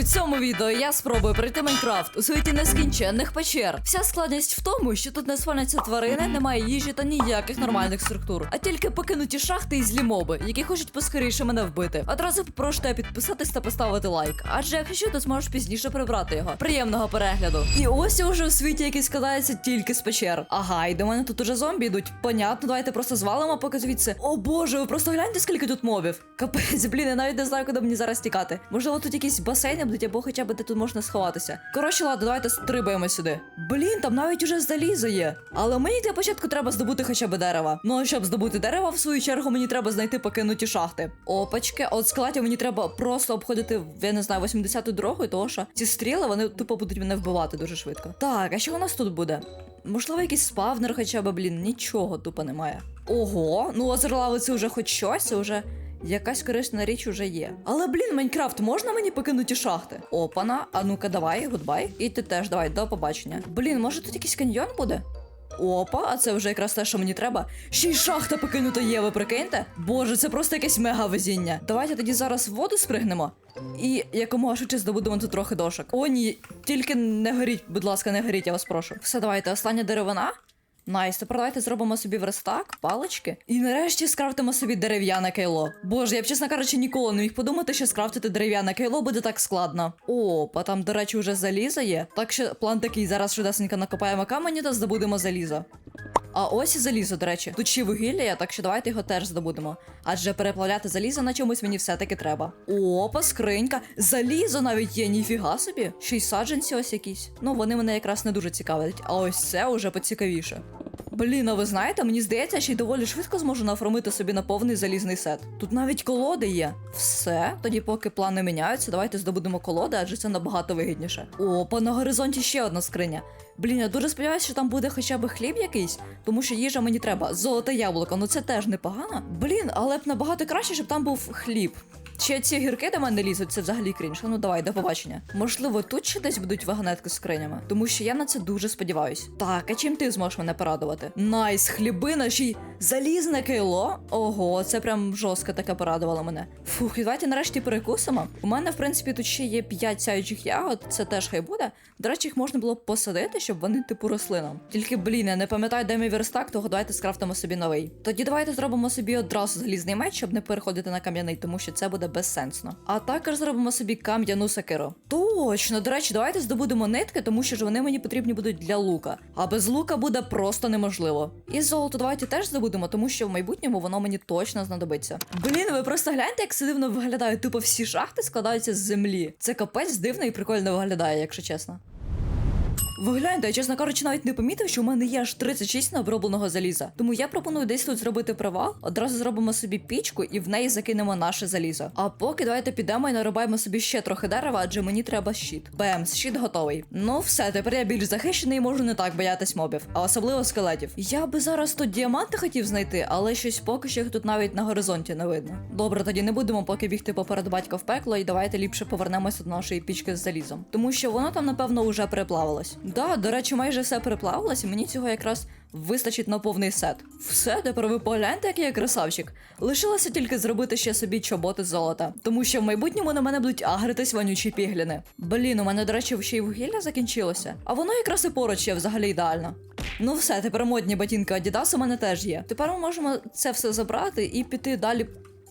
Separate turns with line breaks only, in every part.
В цьому відео я спробую пройти Майнкрафт у світі нескінченних печер. Вся складність в тому, що тут не спавняться тварини, немає їжі та ніяких нормальних структур, а тільки покинуті шахти і злі моби, які хочуть поскоріше мене вбити. Одразу попрошу тебе підписатись та поставити лайк. Адже якщо ти зможеш пізніше прибрати його. Приємного перегляду. І ось я уже у світі, який складається тільки з печер. Ага, і до мене тут уже зомбі йдуть. Понятно, давайте просто звалимо поки звідси. О боже, ви просто гляньте, скільки тут мобів. Капець, блін, я навіть не знаю, куди мені зараз тікати. Можливо, тут якісь басейни будуть, або хоча б де тут можна сховатися. Коротше, ладно, давайте стрибаємо сюди. Блін, там навіть уже залізо є. Але мені для початку треба здобути хоча б дерева. Ну а щоб здобути дерева, в свою чергу мені треба знайти покинуті шахти. Опачки, от складів мені треба просто обходити, я не знаю, 80-ту дорогу, тому що ці стріли вони тупо будуть мене вбивати дуже швидко. Так, а що у нас тут буде? Можливо, якийсь спавнер, хоча б, блін, нічого тупо немає. Ого, ну озерлави це вже хоч щось, вже. Якась корисна річ уже є. Але блін, Майнкрафт, можна мені покинуті шахти? Опана, а ну-ка, давай, гудбай. І ти теж давай, до побачення. Блін, може тут якийсь каньйон буде? Опа, а це вже якраз те, що мені треба. Ще й шахта покинута є, ви прикиньте? Боже, це просто якесь мега везіння. Давайте тоді зараз в воду спригнемо. І якомога швидше здобудемо тут трохи дошок. О, ні, тільки не горіть, будь ласка, не горіть, я вас прошу. Все, давайте, остання деревина. Найс, тепер давайте зробимо собі верстак, палички. І нарешті скрафтимо собі дерев'яне кейло. Боже, я б, чесно кажучи, ніколи не міг подумати, що скрафтити дерев'яне кейло буде так складно. Опа, там, до речі, вже залізо є. Так що план такий: зараз швидесенько накопаємо камені та здобудемо залізо. А ось і залізо, до речі. Тут ще вугілля, так що давайте його теж здобудемо. Адже переплавляти залізо на чомусь мені все-таки треба. Опа, скринька. Залізо навіть є, ніфіга собі. Ще й саджанці ось якісь. Ну, вони мене якраз не дуже цікавлять. А ось це уже поцікавіше. Блін, а ви знаєте, мені здається, ще й доволі швидко зможу нафромити собі на повний залізний сет. Тут навіть колоди є. Все, тоді, поки плани міняються, давайте здобудемо колоди, адже це набагато вигідніше. Опа, на горизонті ще одна скриня. Блін, я дуже сподіваюся, що там буде хоча б хліб якийсь, тому що їжа мені треба. Золоте яблуко, ну це теж непогано. Блін, але б набагато краще, щоб там був хліб. Чи ці гірки до мене лізуть, це взагалі крінж. Ну давай, до побачення. Можливо, тут ще десь будуть вагонетки з скринями, тому що я на це дуже сподіваюсь. Так, а чим ти зможеш мене порадувати? Найс, хлібина, й залізне кейло. Ого, це прям жорстко таке порадувало мене. Фух, і давайте нарешті перекусимо. У мене, в принципі, тут ще є 5 сяючих ягод, це теж хай буде. До речі, їх можна було б посадити, щоб вони типу росли нам. Тільки, блін, я не пам'ятаю, де мій верстак, того давайте скрафтимо собі новий. Тоді давайте зробимо собі одразу залізний меч, щоб не переходити на кам'яний, тому що це буде безсенсно. А також зробимо собі кам'яну сакиру. Точно, до речі, давайте здобудемо нитки, тому що ж вони мені потрібні будуть для лука. А без лука буде просто неможливо. І золото давайте теж здобудемо, тому що в майбутньому воно мені точно знадобиться. Блін, ви просто гляньте, як це дивно виглядає. Тупо всі шахти складаються з землі. Це капець дивно і прикольно виглядає, якщо чесно. Ви гляньте, я, чесно кажучи, навіть не помітив, що у мене є аж 36 необробленого заліза. Тому я пропоную десь тут зробити привал, одразу зробимо собі пічку і в неї закинемо наше залізо. А поки давайте підемо і нарубаємо собі ще трохи дерева, адже мені треба щит. Бем, щит готовий. Ну все, тепер я більш захищений і можу не так боятись мобів, а особливо скелетів. Я би зараз тут діаманти хотів знайти, але щось поки що їх тут навіть на горизонті не видно. Добре, тоді не будемо поки бігти поперед батька в пекло, і давайте ліпше повернемося до нашої пічки з залізом. Тому що воно там, напевно, уже переплавилось. Да, до речі, майже все переплавилось, і мені цього якраз вистачить на повний сет. Все, тепер ви погляньте, який я красавчик. Лишилося тільки зробити ще собі чоботи з золота, тому що в майбутньому на мене будуть агритись вонючі пігліни. Блін, у мене, до речі, ще й вугілля закінчилося, а воно якраз і поруч є взагалі ідеально. Ну все, тепер модні ботинки Adidas у мене теж є. Тепер ми можемо це все забрати і піти далі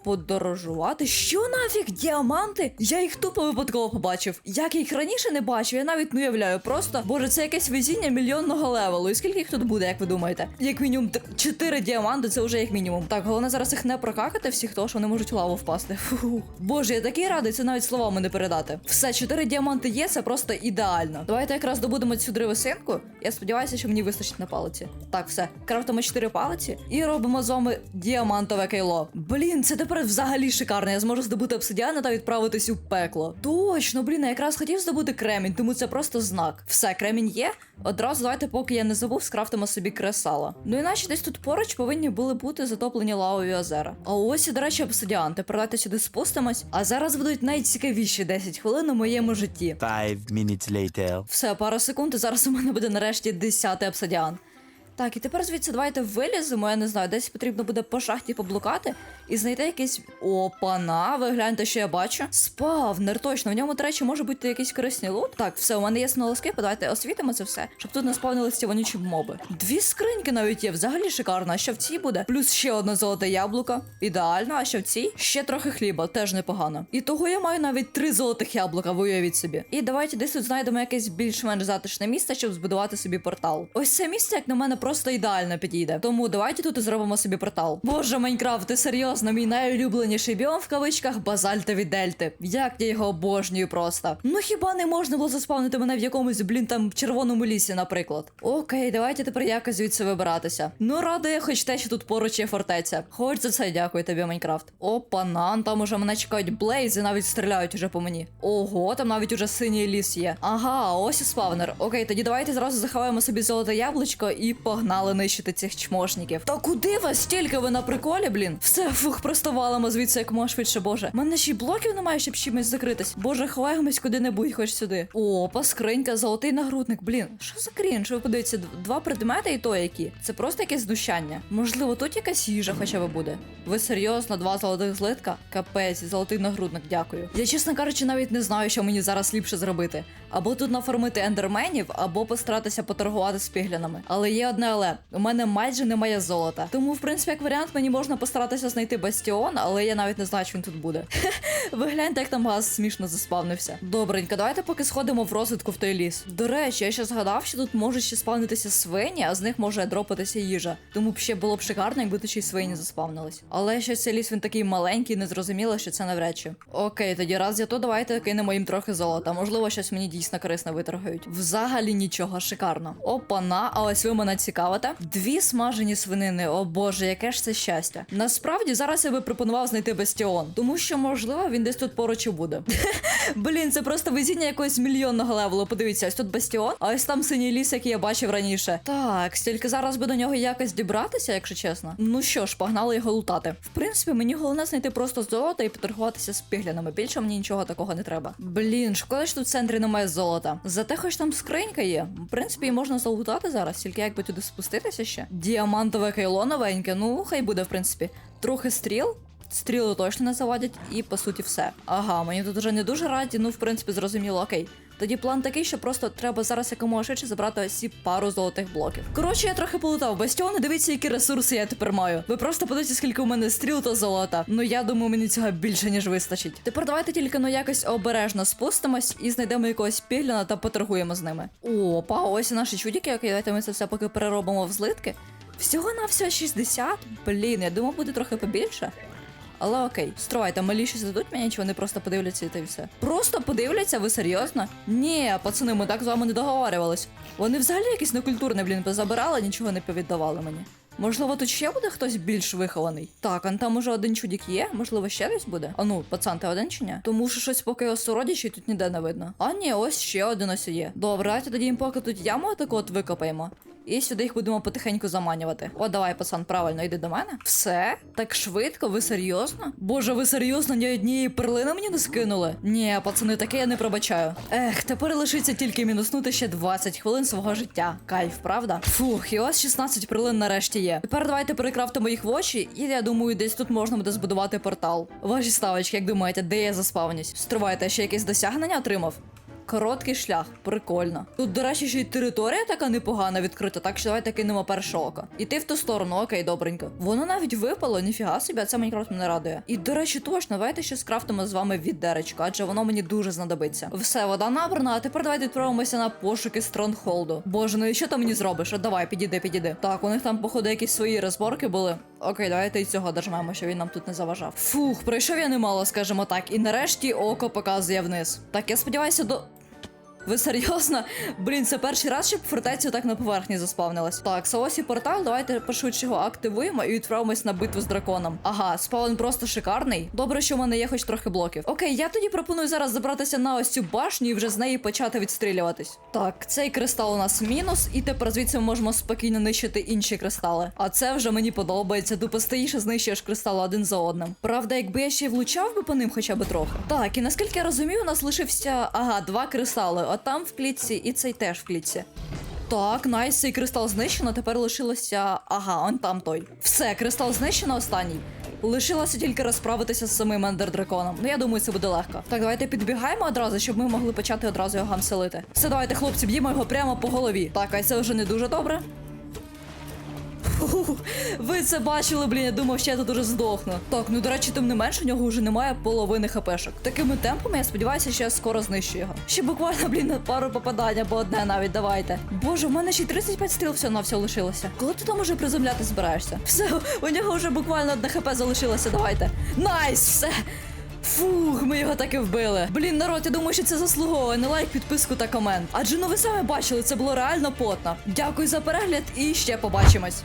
подорожувати. Що нафіг діаманти? Я їх тупо випадково побачив. Як я їх раніше не бачив, я навіть не уявляю. Просто боже, це якесь везіння мільйонного левелу. І скільки їх тут буде, як ви думаєте? Як мінімум 4 діаманти, це вже як мінімум. Так, головне зараз їх не прокакати всіх, того, що вони можуть в лаву впасти. Фу. Боже, я такий радий, це навіть словами не передати. Все, 4 діаманти є, це просто ідеально. Давайте якраз добудемо цю древесинку. Я сподіваюся, що мені вистачить на палиці. Так, все, крафтимо 4 палиці і робимо з вами діамантове кейло. Блін, це тепер взагалі шикарно. Я зможу здобути обсидіани та відправитись у пекло. Точно, блін, я якраз хотів здобути кремінь, тому це просто знак. Все, кремінь є. Одразу давайте, поки я не забув, скрафтимо собі кресало. Ну іначе десь тут поруч повинні були бути затоплені лавові озера. А ось і, до речі, обсидіан. Тепер давайте сюди спустимось. А зараз будуть найцікавіші 10 хвилин у моєму житті.
Five minutes later.
Все, пару секунд, і зараз у мене буде нарешті 10 обсидіан. Так, і тепер звідси давайте виліземо. Я не знаю, десь потрібно буде по шахті поблукати і знайти якийсь. Опана, ви гляньте, що я бачу. Спавнер, точно. В ньому, до речі, може бути якийсь корисний лут. Так, все, у мене є смолоскип, давайте освітимо це все, щоб тут не спавнилися вонючі моби. Дві скриньки навіть є, взагалі шикарно. А що в цій буде? Плюс ще одне золоте яблуко. Ідеально, а що в цій? Ще трохи хліба, теж непогано. І того я маю навіть три золотих яблука, ви уявіть собі. І давайте десь тут знайдемо якесь більш-менш затишне місце, щоб збудувати собі портал. Ось це місце, як на мене, просто ідеально підійде. Тому давайте тут зробимо собі портал. Боже, Майнкрафт, ти серйозно, мій найулюбленіший біом в кавичках базальтові дельти. Як я його обожнюю просто. Ну хіба не можна було заспавнити мене в якомусь, блін, там червоному лісі, наприклад. Окей, давайте тепер якось звідси вибиратися. Ну, радує, хоч те, що тут поруч є фортеця. Хоч за це дякую тобі, Майнкрафт. Опа, нан, там уже мене чекають блейзи, навіть стріляють уже по мені. Ого, там навіть уже синій ліс є. Ага, ось і спавнер. Окей, тоді давайте зразу заховаємо собі золоте яблучко і погнали нищити цих чмошників. Та куди вас стільки ви на приколі, блін? Все, фух, просто валимо звідси як можна швидше, боже. Мене ще й блоків немає, щоб чимось закритись. Боже, ховаємось куди-небудь, хоч сюди. Опа, скринька, золотий нагрудник. Блін, що за крінж? Ви подивіться, два предмети і то які. Це просто якесь знущання. Можливо, тут якась їжа хоча б буде. Ви серйозно, два золотих злитка? Капець, золотий нагрудник, дякую. Я, чесно кажучи, навіть не знаю, що мені зараз ліпше зробити. Або тут нафармити ендерменів, або постаратися поторгувати з піглянами. Але є одне але у мене майже немає золота. Тому, в принципі, як варіант, мені можна постаратися знайти бастіон, але я навіть не знаю, чи він тут буде. Ви гляньте, як там газ смішно заспавнився. Добренько, давайте поки сходимо в розвитку в той ліс. До речі, я ще згадав, що тут можуть ще спавнитися свині, а з них може дропатися їжа. Тому б ще було б шикарно, якби тут ще й свині заспавнились. Але щось цей ліс він такий маленький, незрозуміло, що це навряд чи. Окей, тоді раз я то давайте кинемо їм трохи золота. Можливо, щось мені дійсно корисне виторгають. Взагалі нічого, шикарно. Опана, а ось ви мене цікавите. Дві смажені свинини. О боже, яке ж це щастя. Насправді зараз я би пропонував знайти бастіон, тому що можливо він десь тут поруч і буде. Блін, це просто везіння якогось мільйонного левелу. Подивіться, ось тут бастіон, а ось там синій ліс, який я бачив раніше. Так, стільки зараз би до нього якось дібратися, якщо чесно. Ну що ж, погнали його лутати. В принципі, мені головне знайти просто золото і поторгуватися з піглянами. Більше мені нічого такого не треба. Блін, шкода, що тут в центрі немає золота. Зате хоч там скринька є. В принципі, її можна залутати зараз, тільки якби туди спуститися ще. Діамантове кайло новеньке, ну хай буде, в принципі. Трохи стріл. Стріли точно не завадять, і по суті все. Ага, мені тут вже не дуже раді, ну в принципі зрозуміло, окей. Тоді план такий, що просто треба зараз якомога швидше забрати ці пару золотих блоків. Коротше, я трохи полутав бастіони. Дивіться, які ресурси я тепер маю. Ви просто подивіться, скільки у мене стріл та золота. Ну я думаю, мені цього більше ніж вистачить. Тепер давайте тільки ну якось обережно спустимось і знайдемо якогось пігляна та поторгуємо з ними. Опа, ось і наші чудики. Окей, давайте ми це все поки переробимо в злитки. Всього на все 60? Блін, я думав, буде трохи побільше. Але окей, стривайте, малі щось дадуть мені, чи вони просто подивляться і та й все. Просто подивляться, ви серйозно? Ні, пацани, ми так з вами не договарювались. Вони взагалі якісь некультурні, блін, позабирали, нічого не повіддавали мені. Можливо, тут ще буде хтось більш вихований. Так, а там уже один чудік є, можливо, ще десь буде. А ну, пацан, ти один чи ні? Тому що щось поки осородячий тут ніде не видно. А ні, ось ще один ось є. Добре, давайте тоді їм поки тут яму таку от викопаємо. І сюди їх будемо потихеньку заманювати. О, давай, пацан, правильно, йди до мене. Все? Так швидко, ви серйозно? Боже, ви серйозно ні однієї перлини мені не скинули? Ні, пацани, таке я не пробачаю. Ех, тепер лишиться тільки мінуснути ще 20 хвилин свого життя. Кайф, правда? Фух, і ось 16 перлин нарешті є. Тепер давайте перекрафтимо їх в очі, і я думаю, десь тут можна буде збудувати портал. Ваші ставочки, як думаєте, де я заспавнюсь? Стривайте, ще якесь досягнення отримав? Короткий шлях, прикольно. Тут, до речі, ще й територія така непогана відкрита, так що давайте кинемо перше око. Іти в ту сторону, окей, добренько. Воно навіть випало, ніфіга собі, а це Майнкрафт мене радує. І до речі, точно, давайте ще скрафтимо з вами віддеречко, адже воно мені дуже знадобиться. Все, вода набрана, а тепер давайте відправимося на пошуки Стронгхолду. Боже, ну і що ти мені зробиш? От давай, підійди, підійди. Так, у них там, походу, якісь свої розборки були. Окей, давайте і цього дожмемо, що він нам тут не заважав. Фух, пройшов я немало, скажімо так. І нарешті око показує вниз. Так, я сподіваюся, до. Ви серйозно? Блін, це перший раз, щоб фортеця так на поверхні заспавнилась. Так, Саосі портал, давайте пошвидше його активуємо і відправимось на битву з драконом. Ага, спаун просто шикарний. Добре, що в мене є хоч трохи блоків. Окей, я тоді пропоную зараз забратися на ось цю башню і вже з неї почати відстрілюватись. Так, цей кристал у нас мінус, і тепер звідси ми можемо спокійно нищити інші кристали. А це вже мені подобається. Тупостаїше знищуєш кристали один за одним. Правда, якби я ще влучав би по ним хоча б трохи. Так, і наскільки я розумію, у нас лишився ага, два кристали. А там в клітці, і цей теж в клітці. Так, найс, цей кристал знищено, тепер лишилося. Ага, он там той. Все, кристал знищено останній. Лишилося тільки розправитися з самим ендердраконом. Ну я думаю, це буде легко. Так, давайте підбігаємо одразу, щоб ми могли почати одразу його гамселити. Все, давайте, хлопці, б'ємо його прямо по голові. Так, а це вже не дуже добре. Ви це бачили, блін, я думав, що я тут здохну. Так, ну до речі, тим не менше, у нього вже немає половини хпшок. Такими темпами я сподіваюся, що я скоро знищу його. Ще буквально, блін, пару попадань або одне навіть давайте. Боже, в мене ще й 35 стріл все на все лишилося. Коли ти там уже приземляти збираєшся? Все, у нього вже буквально одне хп залишилося. Давайте. Найс, все. Фух, ми його таки вбили. Блін, народ, я думаю, що це заслуговує на лайк, підписку та комент. Адже ну ви самі бачили, це було реально потно. Дякую за перегляд і ще побачимось.